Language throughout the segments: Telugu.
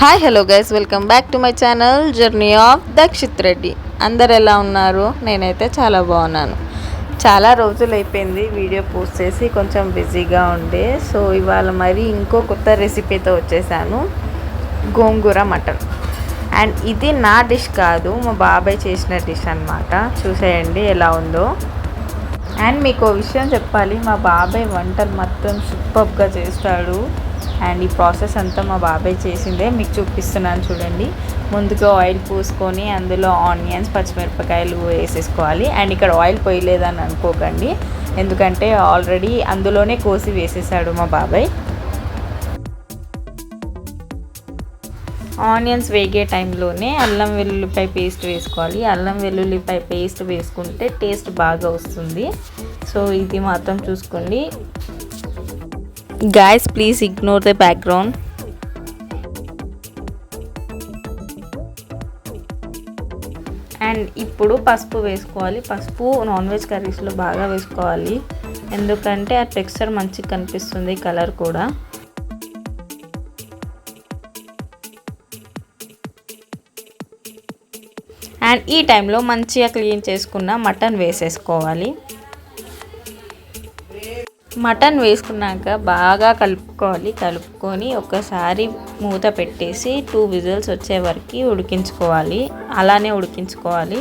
Hi hello guys welcome back to my channel journey of Dakshit Reddy అందరు ఎలా ఉన్నారు? నేనైతే చాలా బాగున్నాను. చాలా రోజులు అయిపోయింది వీడియో పోస్ట్ చేసి కొంచెం బిజీగా ఉండే. సో ఇవాళ మరి ఇంకో కొత్త రెసిపీతో వచ్చేసాను. గోంగూర మటన్. అండ్ ఇది నా డిష్ కాదు మా బాబాయ్ చేసిన డిష్ అన్నమాట. చూసేయండి ఎలా ఉందో. అండ్ మీకు విషయం చెప్పాలి మా బాబాయ్ వంటలు మొత్తం సూపర్గా చేస్తాడు. అండ్ ఈ ప్రాసెస్ అంతా మా బాబాయ్ చేసిందే. మీకు చూపిస్తున్నాను చూడండి. ముందుగా ఆయిల్ పూసుకొని అందులో ఆనియన్స్ పచ్చిమిరపకాయలు వేసేసుకోవాలి. అండ్ ఇక్కడ ఆయిల్ పోయలేదని అనుకోకండి. ఎందుకంటే ఆల్రెడీ అందులోనే కోసి వేసేసాడు మా బాబాయ్. ఆనియన్స్ వేగే టైంలోనే అల్లం వెల్లుల్లిపాయ పేస్ట్ వేసుకోవాలి. అల్లం వెల్లుల్లిపాయ పేస్ట్ వేసుకుంటే టేస్ట్ బాగా వస్తుంది. సో ఇది మాత్రం చూసుకోండి. Guys please ignore the background and ఇప్పుడు పసుపు వేసుకోవాలి. పసుపు నాన్ వెజ్ కర్రీస్లో బాగా వేసుకోవాలి. ఎందుకంటే ఆ టెక్స్చర్ మంచిగా కనిపిస్తుంది కలర్ కూడా. అండ్ ఈ టైంలో మంచిగా క్లీన్ చేసుకున్న మటన్ వేసేసుకోవాలి. మటన్ వేసుకున్నాక బాగా కలుపుకోవాలి. కలుపుకొని ఒకసారి మూత పెట్టేసి టూ విజిల్స్ వచ్చే వరకు ఉడికించుకోవాలి. అలానే ఉడికించుకోవాలి.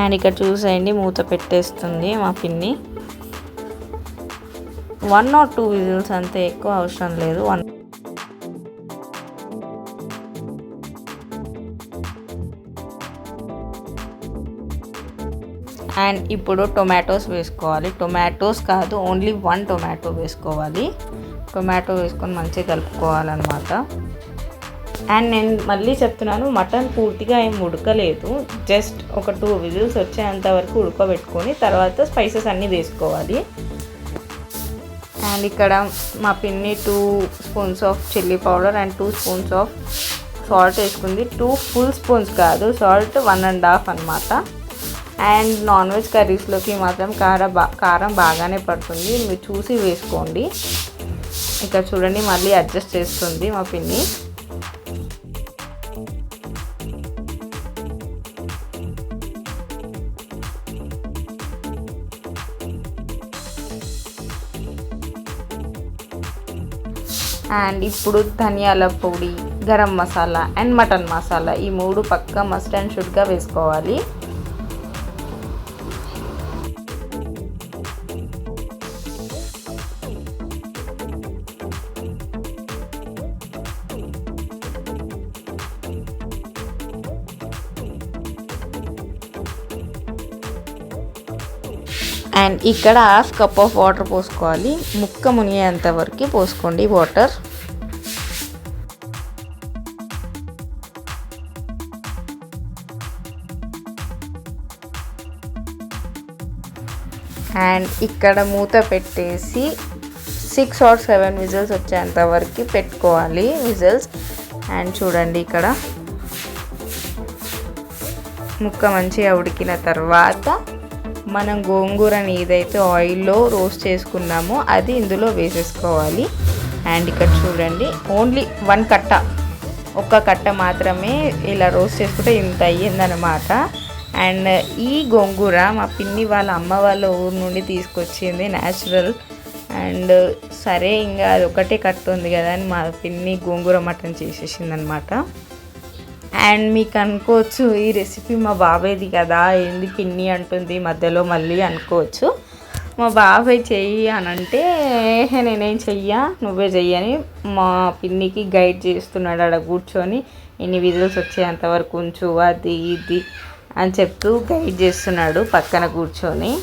అండ్ ఇక్కడ చూసేయండి మూత పెట్టేస్తుంది మా పిన్ని. వన్ ఆర్ టూ విజిల్స్ అంతే ఎక్కువ అవసరం లేదు. వన్ అండ్ ఇప్పుడు టొమాటోస్ వేసుకోవాలి. టొమాటోస్ కాదు ఓన్లీ వన్ టొమాటో వేసుకోవాలి. టొమాటో వేసుకొని మంచిగా కలుపుకోవాలన్నమాట. అండ్ నేను మళ్ళీ చెప్తున్నాను మటన్ పూర్తిగా ఏం ఉడకలేదు. జస్ట్ ఒక టూ విజిల్స్ వచ్చేంత వరకు ఉడకబెట్టుకొని తర్వాత స్పైసెస్ అన్నీ వేసుకోవాలి. అండ్ ఇక్కడ మా పిన్ని two spoons of chilli powder and two spoons of salt వేసుకుంది. టూ ఫుల్ స్పూన్స్ కాదు సాల్ట్ వన్ అండ్ హాఫ్ అనమాట అండ్ నాన్ వెజ్ కర్రీస్లోకి మాత్రం కారం బా కారం బాగానే పడుతుంది. మీరు చూసి వేసుకోండి. ఇక్కడ చూడండి మళ్ళీ అడ్జస్ట్ చేస్తుంది మా పిన్ని. అండ్ ఇప్పుడు ధనియాల పొడి గరం మసాలా అండ్ మటన్ మసాలా. ఈ మూడు పక్క మస్ట్ అండ్ షుడ్గా వేసుకోవాలి. అండ్ ఇక్కడ హాఫ్ కప్ ఆఫ్ వాటర్ పోసుకోవాలి. ముక్క మునిగేంత వరకు పోసుకోండి వాటర్ అండ్ ఇక్కడ మూత పెట్టేసి సిక్స్ ఆర్ సెవెన్ విజిల్స్ వచ్చేంత వరకు పెట్టుకోవాలి విజిల్స్ అండ్ చూడండి ఇక్కడ. ముక్క మంచిగా ఉడికిన తర్వాత మనం గోంగూరని ఏదైతే ఆయిల్లో రోస్ట్ చేసుకున్నామో అది ఇందులో వేసేసుకోవాలి. అండ్ ఇక్కడ చూడండి ఓన్లీ వన్ కట్ట ఒక్క కట్ట మాత్రమే ఇలా రోస్ట్ చేసుకుంటే ఇంత అయ్యిందనమాట అండ్ ఈ గోంగూర మా పిన్ని వాళ్ళ అమ్మ వాళ్ళ ఊరు నుండి తీసుకొచ్చింది న్యాచురల్ అండ్ సరే ఇంకా అది ఒకటే కట్ట ఉంది కదా అని మా పిన్ని గోంగూర మటన్ చేసేసింది అనమాట అండ్ మీకు అనుకోవచ్చు ఈ రెసిపీ మా బాబాయ్ది కదా ఏంది పిన్ని అంటుంది మధ్యలో మళ్ళీ అనుకోవచ్చు. మా బాబాయ్ చెయ్యి అని అంటే నేనేం చెయ్యా? నువ్వే చెయ్యని మా పిన్నికి గైడ్ చేస్తున్నాడు అక్కడ కూర్చొని. ఎన్ని విజిల్స్ వచ్చేంత వరకు ఉంచు అది ఇది అని చెప్తూ గైడ్ చేస్తున్నాడు పక్కన కూర్చొని.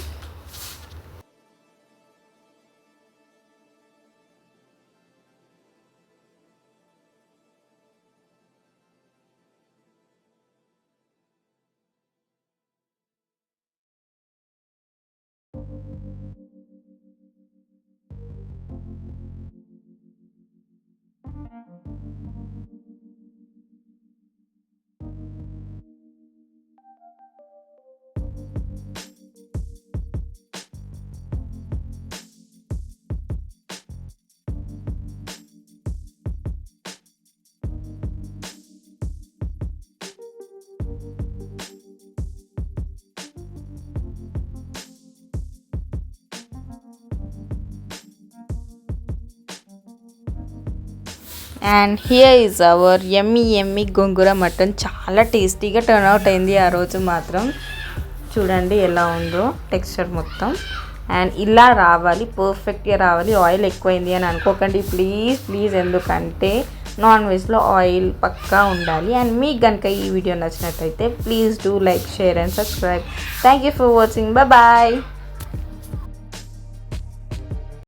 And here is our yummy yummy gongura mutton చాలా టేస్టీగా టర్న్ అవుట్ అయింది ఆ రోజు మాత్రం. చూడండి ఎలా ఉందో టెక్స్చర్ మొత్తం. అండ్ ఇలా రావాలి పర్ఫెక్ట్గా రావాలి. ఆయిల్ ఎక్కువైంది అని అనుకోకండి. ప్లీజ్ ప్లీజ్ ఎందుకంటే నాన్ వెజ్లో ఆయిల్ పక్కా ఉండాలి. అండ్ మీకు కనుక ఈ వీడియో నచ్చినట్టయితే please do like share and subscribe thank you for watching bye